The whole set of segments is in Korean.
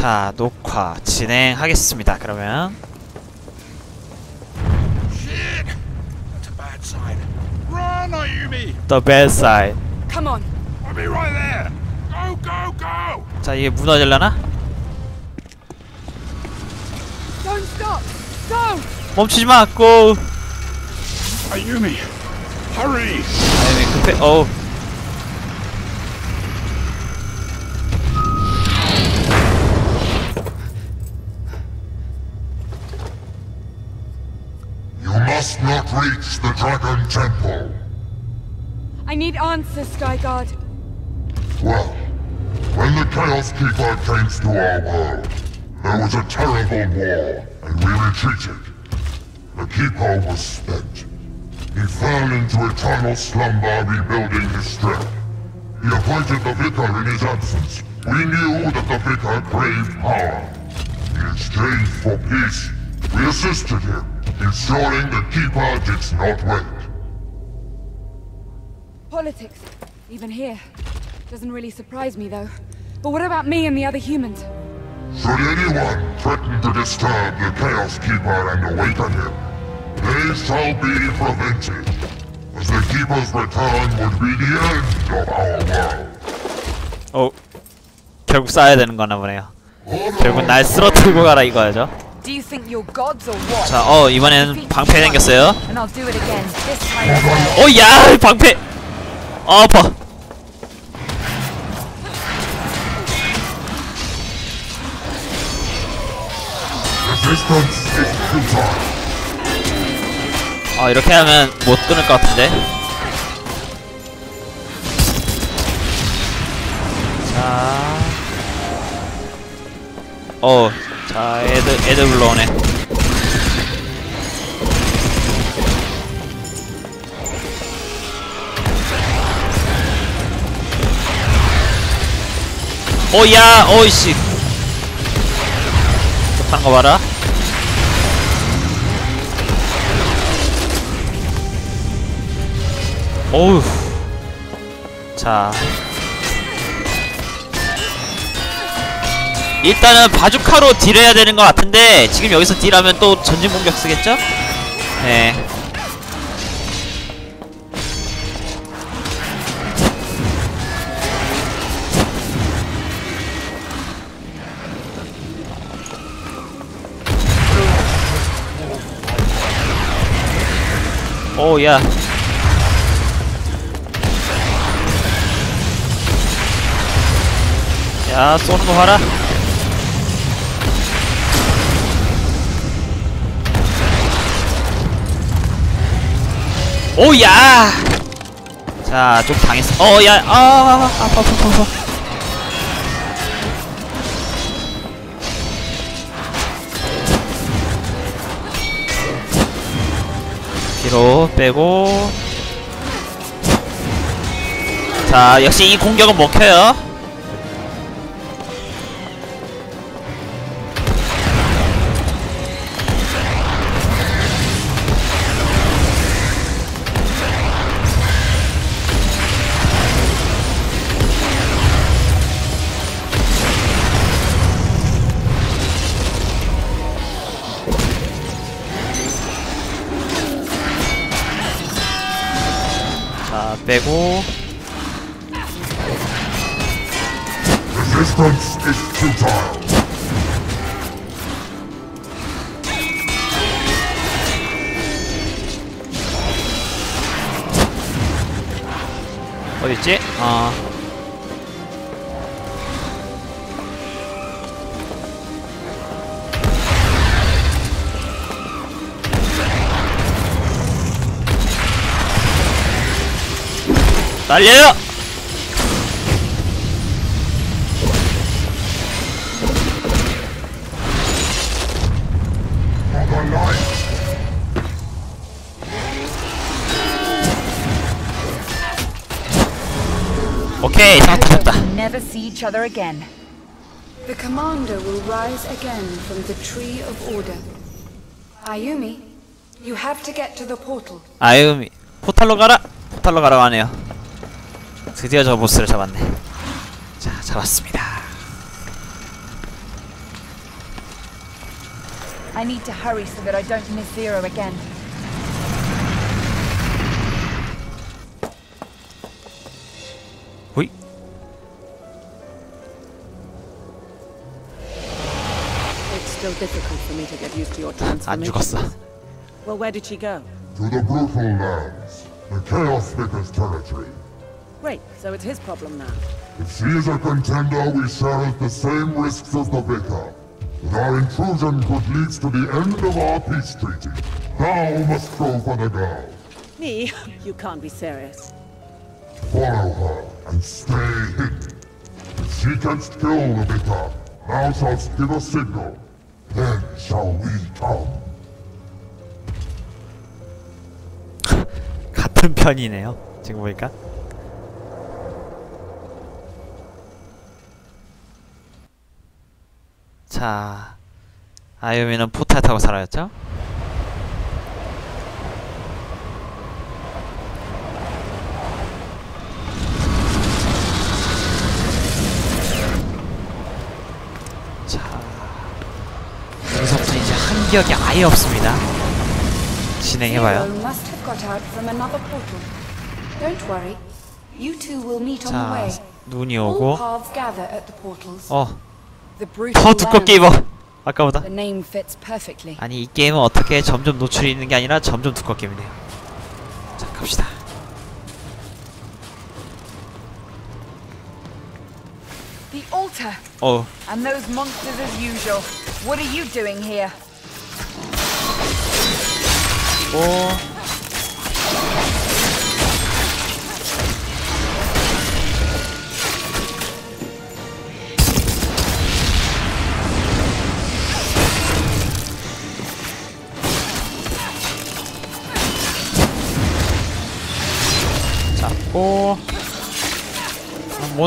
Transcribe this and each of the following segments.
자 녹화 진행하겠습니다 그러면! The bad side Come on. I'll be right there. Go, go, go! 자 이게 무너질라나? Don't stop. Go. 멈추지마 고! Ayumi, hurry! 아니 급해 어 must not reach the Dragon Temple. I need answers, Skyguard. Well, when the Chaos Keeper came to our world, there was a terrible war, and we retreated. The Keeper was spent. He fell into eternal slumber rebuilding his strength. He appointed the Vicar in his absence. We knew that the Vicar craved power. In exchange for peace, we assisted him, ensuring the Keeper did not wait. Politics, even here. Doesn't really surprise me, though. But what about me and the other humans? Should anyone threaten to disturb the Chaos Keeper and awaken him, they shall be prevented, as the Keeper's return would be the end of our world. 어 결국 싸야 되는 거나 보네요 결국 날 쓰러뜨리고 가라 이거죠 What? 자어 이번에는 방패 생겼어요 well. 어야 방패 아 아파. 아 이렇게 하면 못 끊을 것 같은데 자 어, 자, 애들, 애들 불러오네. 오, 야, 어이씨. 급한 거 봐라. 어우. 자. 일단은 바주카로 딜해야 되는 것 같은데 지금 여기서 딜하면 또 전진 공격 쓰겠죠? 네. 오, 야. 야, 쏘는 거 봐라. 오야! 자, 좀 당했어. 어, 야, 아, 아파, 아파, 아파. 뒤로 빼고. 자, 역시 이 공격은 먹혀요. 빼고. 어딨지? 어. 날려요! For the light. 오케이, 다 터졌다. Never see each other again. The commander will rise again from the tree of order. Ayumi, you have to get to the portal. 아유, 포탈로 가라! 포탈로 가라고 하네요. 드디어 저 보스를 잡았네. 자, 잡았습니다. I need to hurry so that I don't miss Zero again. 호이 It's still difficult for me to get used to your 안 transformation. 죽었어 Well, where did she go? To the brutal lands, the Chaos Vicar's territory. Great, so it's his problem now. If she is a contender, we share the same risks as the Vicar. But our intrusion could lead to the end of our peace treaty. Thou must go for the girl. Me? You can't be serious. Follow her and stay hidden. If she canst kill the Vicar, thou shalt give a signal. Then shall we come. 같은 편이네요 지금 보니까 자 아유미는 포탈 타고 살아였죠? 자 여기서부터 이제 한격이 아예 없습니다 진행해봐요 자. 눈이 오고. 어 더 두껍게. 입어 아까보다. 아니 이 게임은 어떻게 점점 노출이 있는 게 아니라 점점 두껍게 입네요 자 갑시다 The altar! 어우 And those monsters as usual. What are you doing here? 오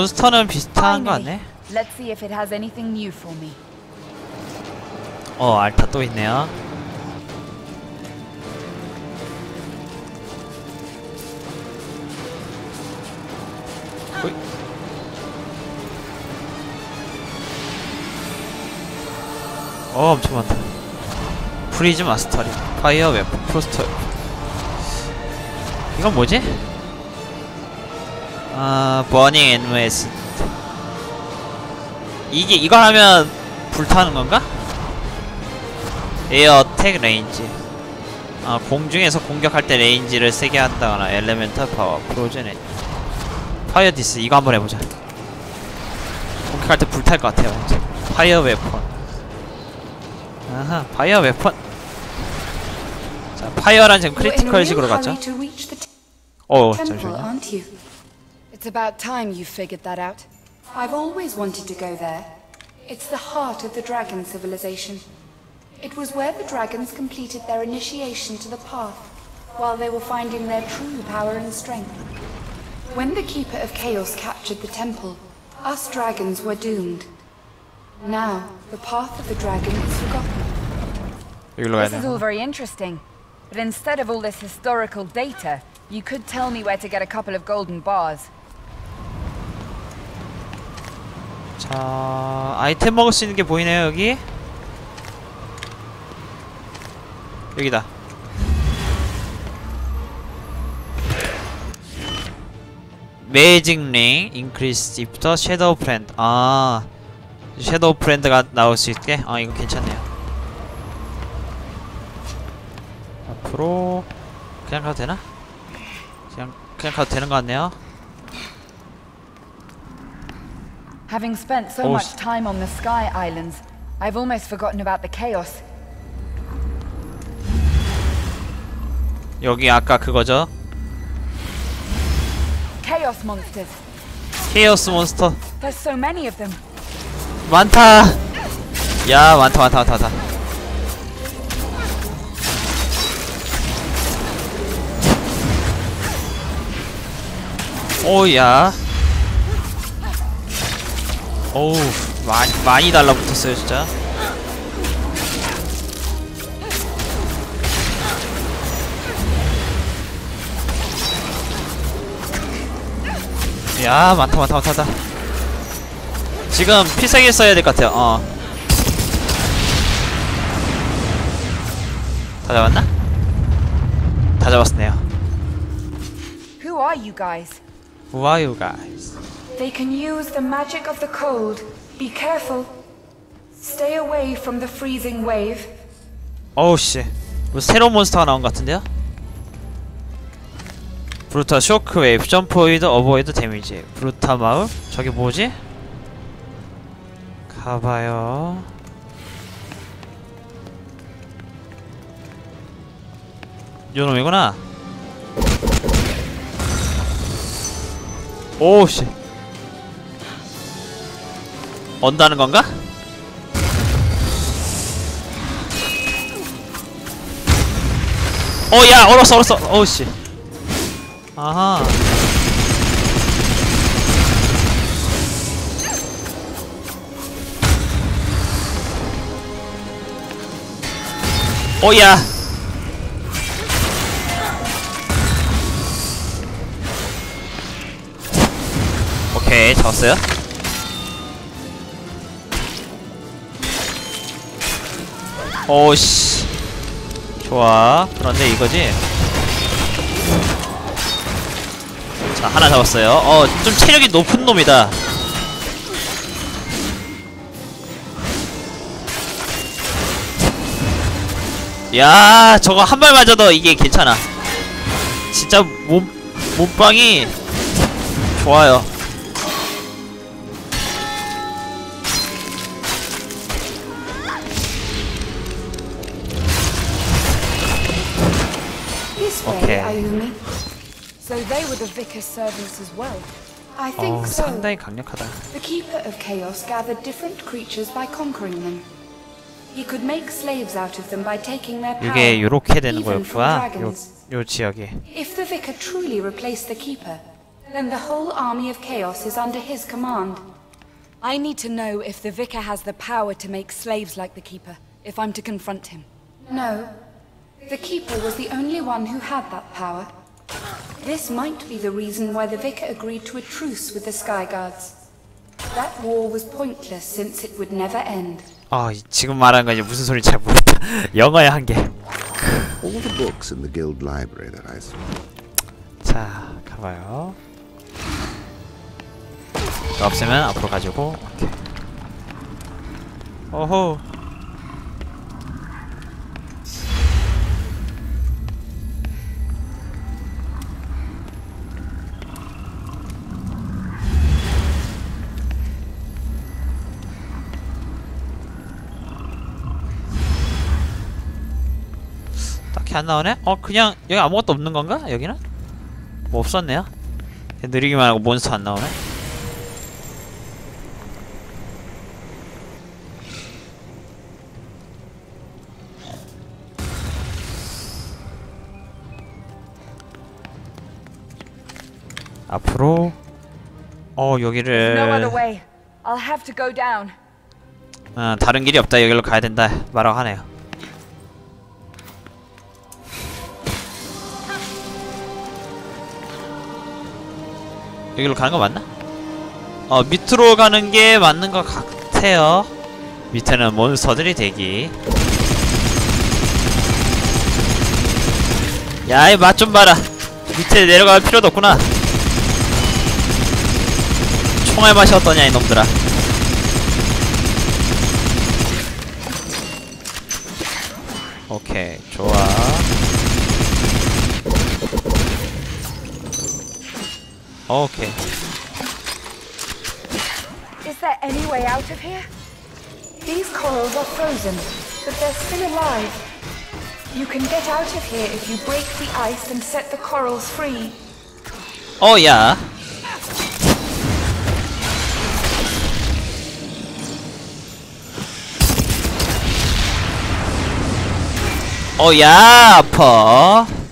몬스터는 비슷한 거. 같네 Let's see if it has anything new for me. 어 알타 또 있네요. 어 엄청 많다 프리즈 마스터링 파이어 웨폰 프로스터 이건 뭐지? 아 버닝 앤웨스 이게 이걸 하면 불타는 건가? 에어 택 레인지 아 공중에서 공격할 때 레인지를 세게 한다거나 엘레멘탈 파워 프로젠 에 파이어 디스 이거 한번 해보자 공격할 때 불탈 것 같아요 왠지. 파이어 웨폰 아하 파이어 웨폰 자 파이어란 지금 You're in a 크리티컬 real 식으로 hurry 갔죠? 어 잠시만요? It's about time you figured that out. I've always wanted to go there. It's the heart of the dragon civilization. It was where the dragons completed their initiation to the path, while they were finding their true power and strength. When the Keeper of Chaos captured the temple, us dragons were doomed. Now, the path of the dragon is forgotten. This is all very interesting, but instead of all this historical data, you could tell me where to get a couple of golden bars. 자 아이템 먹을 수 있는 게 보이네요 여기. 여기다. 매직 링 인크리스 입터 섀도우 프렌드 아 섀도우 프렌드가 나올 수 있게? 아 이거 괜찮네요. 앞으로 그냥 가도 되나? 그냥 그냥 가도 되는 것 같네요 Having spent so Oh, much s- time on the Sky Islands, I've almost forgotten about the chaos. 여기 아까 그거죠 Chaos monsters. 케이오스 몬스터 There's so many of them. 많다. 야 많다 많다 많다 많다. 오야. 어우 많이 많이 달라붙었어요 진짜. 야 많다 많다 많다 많다. 지금 필살기 써야 될 것 같아요. 어. 다 잡았나? 다 잡았네요. Who are you guys? Who are you guys? They can use the magic of the cold. Be careful. Stay away from the freezing wave. 어우 씨. 뭐 새로운 몬스터가 나온 것 같은데요? 브루타 쇼크 웨이브 점프웨이드 어버이드 데미지 브루타 마을? 저게 뭐지? 가봐요 요놈이구나 오씨 언다는 건가? 어, 야, 얼었어, 얼었어. 어우, 씨. 아하. 어, 야. 오케이, 잡았어요. 오씨. 좋아. 그런데 이거지. 자, 하나 잡았어요. 어, 좀 체력이 높은 놈이다. 야, 저거 한 발 맞아도 이게 괜찮아. 진짜 몸, 몸빵이 좋아요. the vicar's servants as well. I think 어, so. 상당히 강력하다. The Keeper of Chaos gathered different creatures by conquering them. He could make slaves out of them by taking their power, 이게 요렇게 되는 even from 거였구나. 요, dragons. 요 지역이. If the Vicar truly replaced the Keeper, then the whole army of Chaos is under his command. I need to know if the vicar has the power to make slaves like the keeper, if I'm to confront him. No. The Keeper was the only one who had that power. This might be the reason why the Vicar agreed to a truce with the Sky Guards. That war was pointless since it would never end. 아, 이- 지금 말하는 거 이제 무슨 소리인지 잘 모르겠다. 영어의 한계. All the books in the guild library that I saw. 자, 가봐요. 이거 없으면 앞으로 가지고. 오케이. 오호. 딱히 안 나오네? 어, 그냥 여기 아무것도 없는 건가? 여기는? 뭐 없었네요. 느리기만 하고 몬스터 안 나오네. 앞으로 어 여기를. 어, 다른 길이 없다 여기로 가야 된다 말하고 하네요. 여기로 가는 거 맞나? 어 밑으로 가는 게 맞는 것 같아요. 밑에는 몬스터들이 대기. 야 이 맛 좀 봐라. 밑에 내려갈 필요도 없구나. 총알 맛이 어떠냐 이놈들아. 오케이 좋아. Okay. Is there any way out of here? These corals are frozen, but they're still alive. You can get out of here if you break the ice and set the corals free. Oh yeah. Oh yeah, Paul.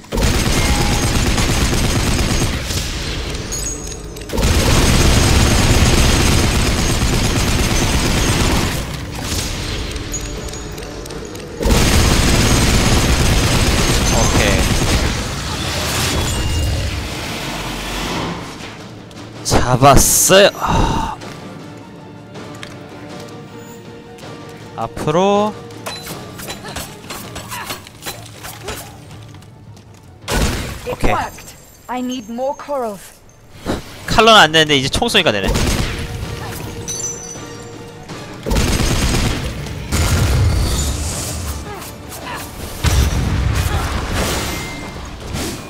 잡았어요. 아. 앞으로 오케이. 칼로는 안 되는데 이제 총 쏘니까 되네.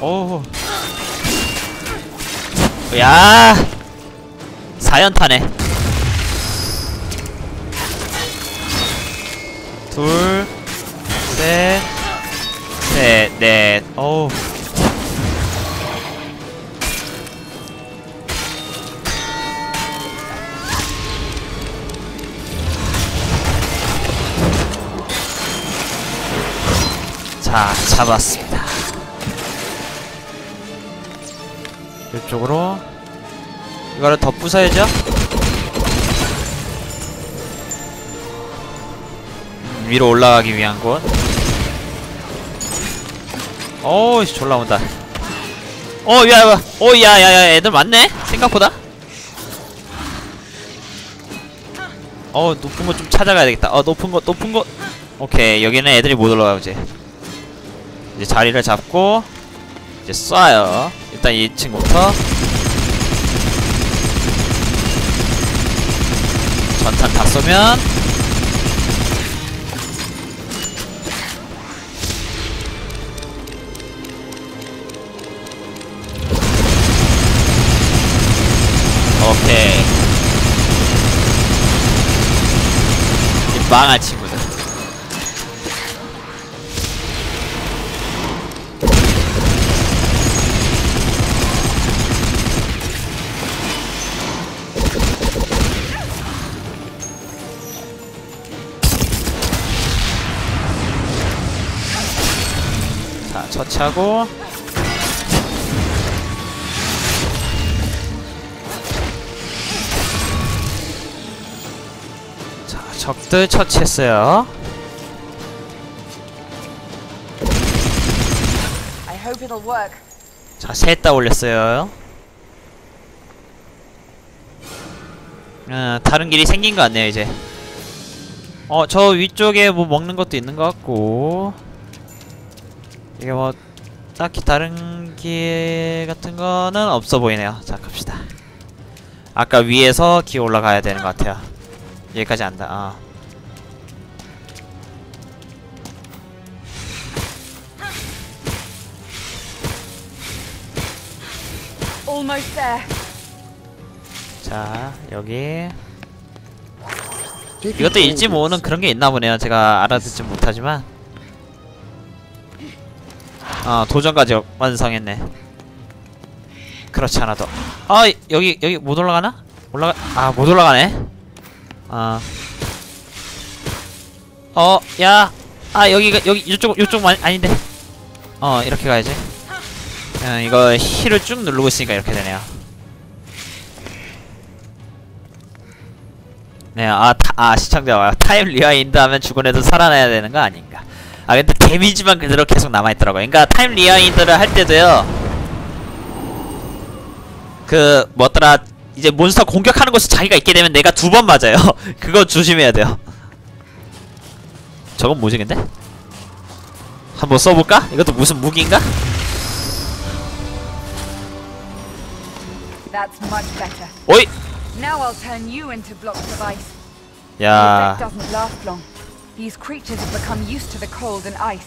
오. 야. 사연타네. 둘, 셋, 셋, 넷. 어우. 자, 잡았습니다. 이거를 더 부숴야죠. 음, 위로 올라가기 위한 곳. 어우, 씨, 졸라 온다. 어, 야, 야, 어, 야, 야, 야, 애들 많네? 생각보다? 어, 높은 거좀 찾아가야 되겠다. 어, 높은 거, 높은 거. 오케이, 여기는 애들이 못 올라가지. 이제 자리를 잡고 이제 쏴요. 일단 2층부터 전탄 다 쏘면. 오케이. 이 처치 하고 자, 적들 처치했어요. 자, 셋다 올렸어요. 어, 다른 길이 생긴 것 같네요, 이제. 어, 저 위쪽에 뭐 먹는 것도 있는 것 같고. 이게 뭐, 딱히 다른 길 같은 거는 없어 보이네요. 자, 갑시다. 아까 위에서 기어 올라가야 되는 것 같아요. 여기까지 안다. 아. Almost there. 자, 여기. 이것도 읽지 모으는 그런 게 있나 보네요. 제가 알아듣지 못하지만. 아, 도전까지 완성했네. 그렇지 않아도. 아, 여기, 여기 못 올라가나? 올라가, 아, 못 올라가네. 아. 어, 야. 아, 여기가, 여기, 이쪽, 이쪽 만, 아닌데. 어, 이렇게 가야지. 어, 이거 힐을 쭉 누르고 있으니까 이렇게 되네요. 네, 아, 타, 아 시청자 타임 리와인드 하면 죽은 애도 살아나야 되는 거 아닌가? 아 근데 데미지만 그대로 계속 남아있더라고요. 그러니까 타임 리와인드를 할 때도요. 그 뭐더라 이제 몬스터 공격하는 곳에 자기가 있게 되면 내가 두 번 맞아요. 그거 조심해야 돼요. 저건 뭐지 근데? 한번 써볼까? 이것도 무슨 무기인가? 오이! 야 These creatures have become used to the cold and ice.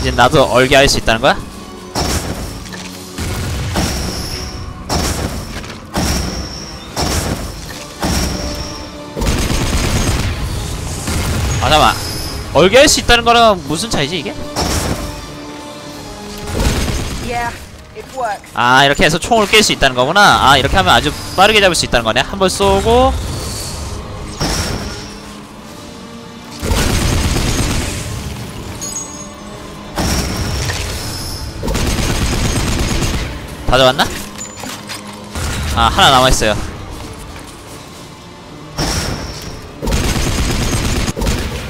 이제 나도 얼게 할 수 있다는 거야? 아 잠깐만 얼게 할 수 있다는 거랑 무슨 차이지 이게? 아 이렇게 해서 총을 깰 수 있다는 거구나 아 이렇게 하면 아주 빠르게 잡을 수 있다는 거네 한 번 쏘고 다 잡았나? 아 하나 남아있어요.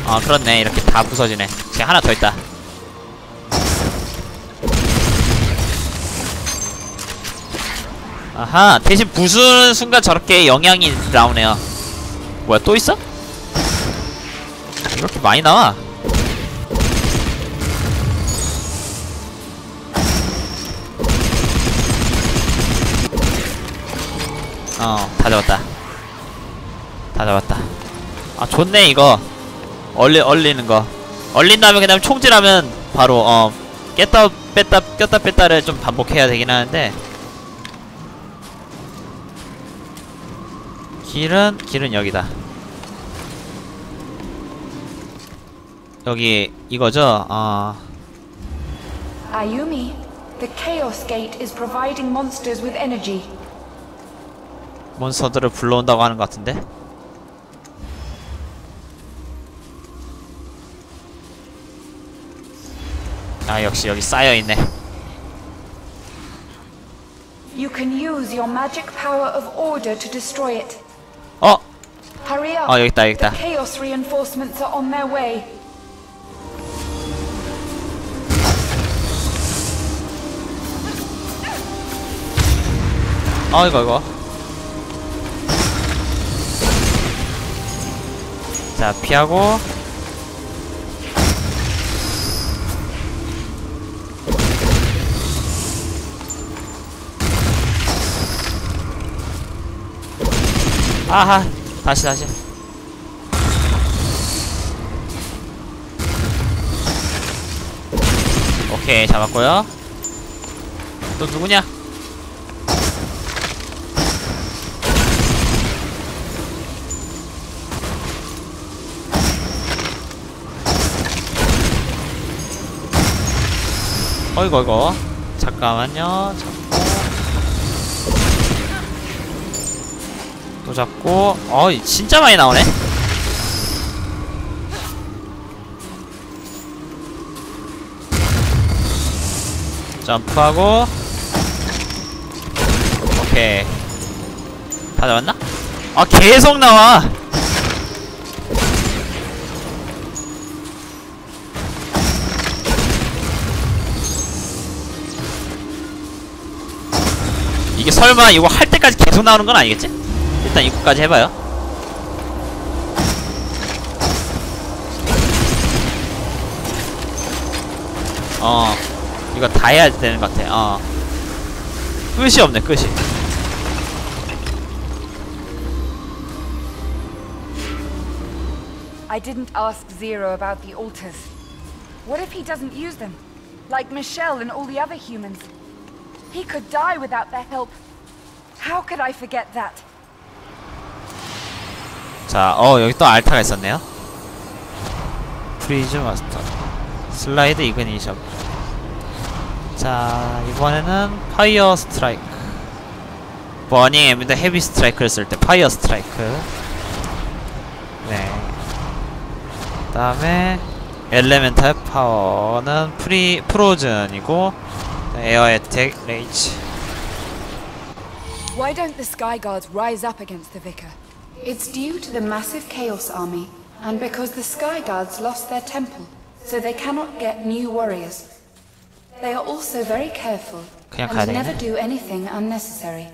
아 그렇네. 이렇게 다 부서지네. 지금 하나 더 있다. 아하 대신 부수는 순간 저렇게 영향이 나오네요. 뭐야 또 있어? 이렇게 많이 나와 어다 잡았다. 다 잡았다. 아 좋네 이거. 얼리 얼리는 거. 얼린 다음에 그다음 총질하면 바로 어 깼다 뺐다 꼈다 뺐다를 좀 반복해야 되긴 하는데. 길은 길은 여기다. 여기 이거죠? 어. Ayumi, the Chaos Gate is providing monsters with energy. 몬스터들을 불러온다고 하는 것 같은데 아 역시 여기 쌓여있네 You can use your magic power of order to destroy it. 어! Hurry up. 어 여기 있다 여기 The 있다 Chaos reinforcements are on their way. 어 이거 이거 자 피하고. 아하 다시 다시. 오케이 잡았고요. 또 누구냐 어이구 어이구. 잠깐만요. 잡고. 또 잡고. 어이 진짜 많이 나오네. 점프하고. 오케이. 다 잡았나? 아 계속 나와 이게 설마 이거 할 때까지 계속 나오는 건 아니겠지? 일단 이거까지 해봐요. 어, 이거 다 해야 되는 것 같아. 어. 끝이 없네, 끝이. I didn't ask Zero about the altars. What if he doesn't use them? Like Michelle and all the other humans. He could die without their help. How could I forget that? 자, 어, 여기 또 알타가 있었네요. 프리즈 마스터. 슬라이드 이그니션. 자, 이번에는 파이어 스트라이크. 버닝 엠드 헤비 스트라이크를 쓸 때 파이어 스트라이크. 네. 다음에 엘레멘탈 파워는 프리 프로즌이고 They are. Why don't the Sky Guards rise up against the Vicar? It's due to the massive Chaos Army, and because the Sky Guards lost their temple, so they cannot get new warriors. They are also very careful, and never do anything unnecessary.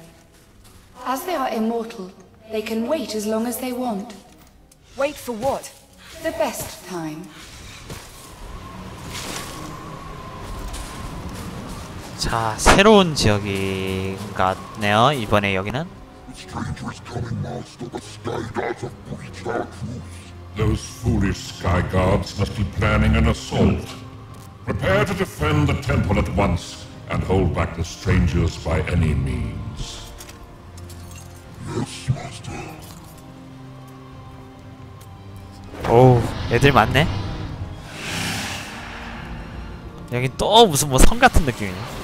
As they are immortal, they can wait as long as they want. Wait for what? The best time. 자, 새로운 지역인 것 같네요. 이번에 여기는. Stranger is coming, Master. The Sky Gods have breached our truce. Those foolish sky guards must be planning an assault. Prepare to defend the temple at once and hold back the strangers by any means. Yes, Master. 오우, 애들 많네. 여기 또 무슨 뭐 성 같은 느낌이네.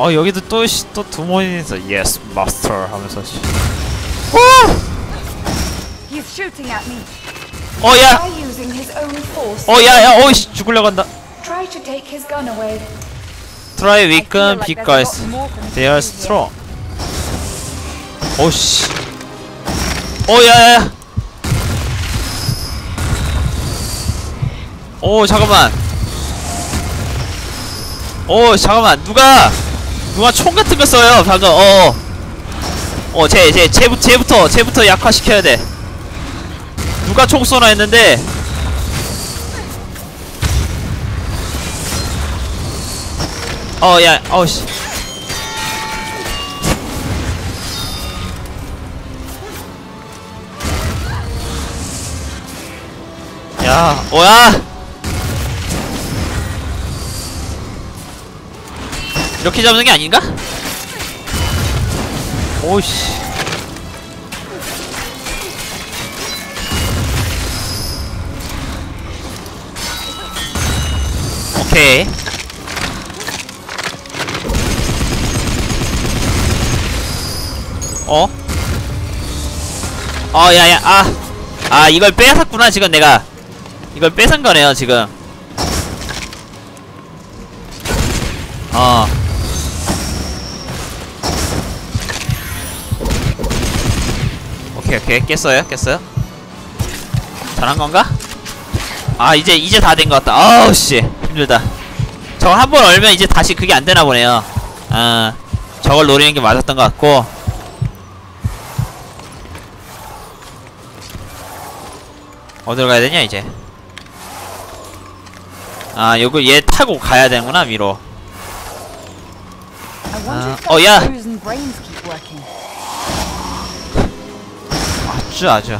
어 여기도 또또 두 모인에서 yes master 하면서 씨. He's shooting at me. 어야 By using his own force, 어야야 어이씨 죽으려고 한다. try to take his gun away. Try I feel weaken big guys. They are strong. 오씨. 어 야야야. 오 잠깐만. 오 잠깐만 누가 누가 총 같은 거 써요 방금. 어, 어어. 어쟤 쟤, 쟤, 쟤부터 쟤부터 약화시켜야 돼. 누가 총 쏘나 했는데. 어야 어우씨. 야, 뭐야? 이렇게 잡는 게 아닌가? 오씨. 오케이. 어? 어, 야, 야, 아. 아, 이걸 뺏었구나, 지금 내가. 이걸 뺏은 거네요, 지금. 어. 오케이. 깼어요, 깼어요. 잘한 건가? 아, 이제, 이제 다 된 것 같다. 아우, 씨. 힘들다. 저거 한번 얼면 이제 다시 그게 안 되나 보네요. 아, 저걸 노리는 게 맞았던 것 같고. 어디로 가야 되냐, 이제? 아, 요거 얘 타고 가야 되는구나, 위로. Wonder Uh, 아주, 아주.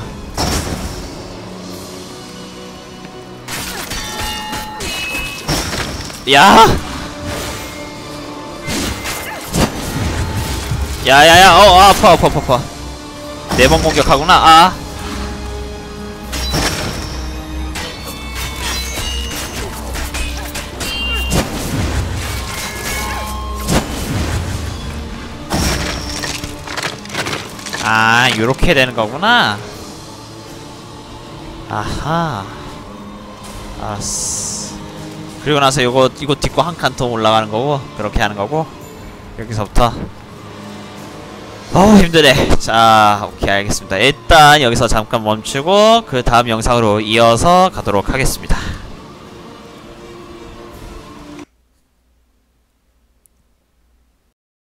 야! 야야야, 어, 어, 아파, 아파, 아파. 네 번 공격하구나, 아. 아, 요렇게 되는 거구나. 아하. 알았어. 그리고 나서 요거, 이거 딛고 한 칸 더 올라가는 거고, 그렇게 하는 거고, 여기서부터. 어우, 힘드네. 자, 오케이, 알겠습니다. 일단 여기서 잠깐 멈추고, 그 다음 영상으로 이어서 가도록 하겠습니다.